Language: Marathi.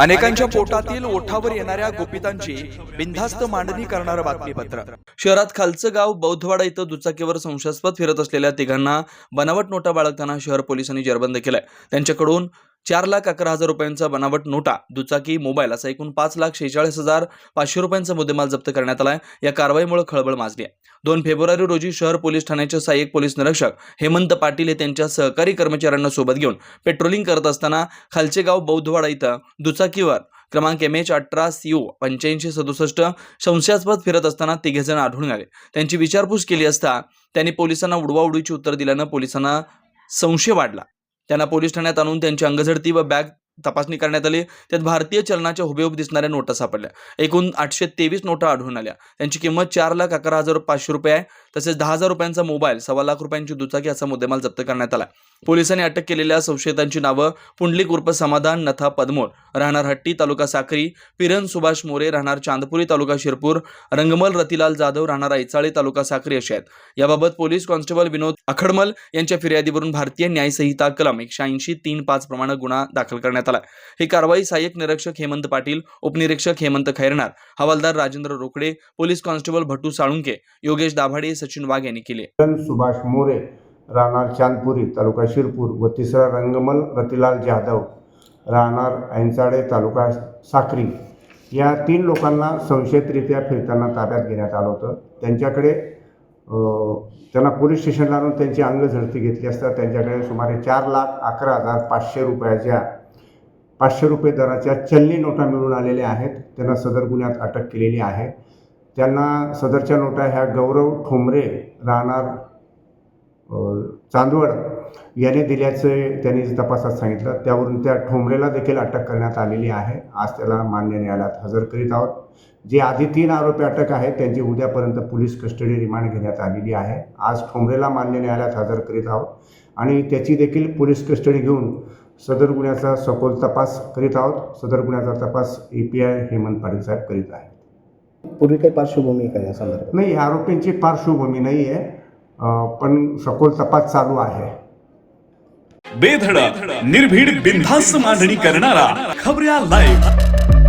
अनेकांच्या पोटातील ओठावर येणाऱ्या गोपितांची बिनधास्त मांडणी करणारं बातमीपत्र. शहरात खालचं गाव बौद्धवाडा इथं दुचाकीवर संशयास्पद फिरत असलेल्या तिघांना बनावट नोटा बाळगताना शहर पोलिसांनी जेरबंद केलंय. त्यांच्याकडून चार लाख अकरा हजार रुपयांचा बनावट नोटा दुचाकी मोबाईल असा एकूण पाच लाख शेहेचाळीस हजार पाचशे रुपयांचा मुद्देमाल जप्त करण्यात आलाय. या कारवाईमुळे खळबळ माजली आहे. दोन फेब्रुवारी रोजी शहर पोलीस ठाण्याचे सहाय्यक पोलीस निरीक्षक हेमंत पाटील हे त्यांच्या सहकारी कर्मचाऱ्यांना सोबत घेऊन पेट्रोलिंग करत असताना खालचे गाव बौद्धवाडा इथं दुचाकीवर क्रमांक एम एच अठरा सी ओ पंच्याऐंशी सदुसष्ट संशयास्पद फिरत असताना तिघेजण आढळून आले. त्यांची विचारपूस केली असता त्यांनी पोलिसांना उडवाउडीची उत्तर दिल्यानं पोलिसांना संशय वाढला. त्यांना पोलीस ठाण्यात आणून त्यांची अंगझडती व बॅग तपासणी करण्यात आली. त्यात भारतीय चलनाच्या हुबेहूब दिसणाऱ्या नोटा सापडल्या. एकूण आठशे तेवीस नोटा आढळून आल्या. त्यांची किंमत चार लाख अकरा हजार पाचशे रुपये आहे. तसेच दहा हजार रुपयांचा मोबाईल सव्वा लाख रुपयांची दुचाकी असा मुद्देमाल जप्त करण्यात आला. पोलिसांनी अटक केलेल्या संशयितांची नावं पुंडलिक उर्फ समाधान नथा पदमोर राहणार हट्टी तालुका साखरी पिरन सुभाष मोरे राहणार चांदपुरी तालुका शिरपूर रंगमल रतिलाल जाधव राहणार ऐचाळी तालुका साखरी अशी आहेत. याबाबत पोलीस कॉन्स्टेबल विनोद अखडमल यांच्या फिर्यादीवरून भारतीय न्यायसंहिता कलम एकशे ऐंशी तीन पाच प्रमाणे गुन्हा दाखल करण्यात आला. ही कारवाई सहाय्यक निरीक्षक हेमंत पाटील उपनिरीक्षक हेमंत खैरनार हवालदार राजेंद्र रोकडे पोलीस कॉन्स्टेबल भट्टू साळुंके योगेश दाभाडे सचिन वाघ यांनी केले. सुभाष मोरे राहणार चांदपुरी तालुका शिरपूर व तिसरा रंगमल रतिलाल जाधव राहणार ऐंचाडे तालुका साक्री. या तीन लोकांना संशयितरित्या फिरताना ताब्यात घेण्यात आलं होतं. त्यांच्याकडे त्यांना पोलीस स्टेशनला आणून त्यांची अंग झडती घेतली असता त्यांच्याकडे सुमारे चार लाख अकरा हजार पाचशे रुपयाच्या पाचशे रुपये दराच्या चलनी नोटा मिळून आलेल्या आहेत. त्यांना सदर गुन्ह्यात अटक केलेली आहे. त्यांना सदरच्या नोटा ह्या गौरव ठोंबरे राहणार चांदवड याने दिल्याचे त्यांनी तपासात सांगितलं त्यावरून त्या ठोंबरेला देखील अटक करण्यात आलेली आहे. आज त्याला मान्य न्यायालयात हजर करीत आहोत. जे आधी तीन आरोपी अटक आहेत त्यांची उद्यापर्यंत पोलीस कस्टडी रिमांड घेण्यात आलेली आहे. आज ठोंबरेला मान्य न्यायालयात हजर करीत आहोत. आणि त्याची देखील पोलीस कस्टडी घेऊन सदर गुन्ह्याचा सखोल तपास करीत आहोत. सदर गुन्ह्याचा तपास A P I Hemant Patil साहेब करीत आहेत. पूर्वी काही पार्श्वभूमी आहे का या संदर्भात? नाही आरोपींची पार्श्वभूमी नाही आहे. पण सखोल तपास चालू आहे. बेधडक निर्भीड बिनधास्त मांडणी करणारा खबऱ्या लाईव्ह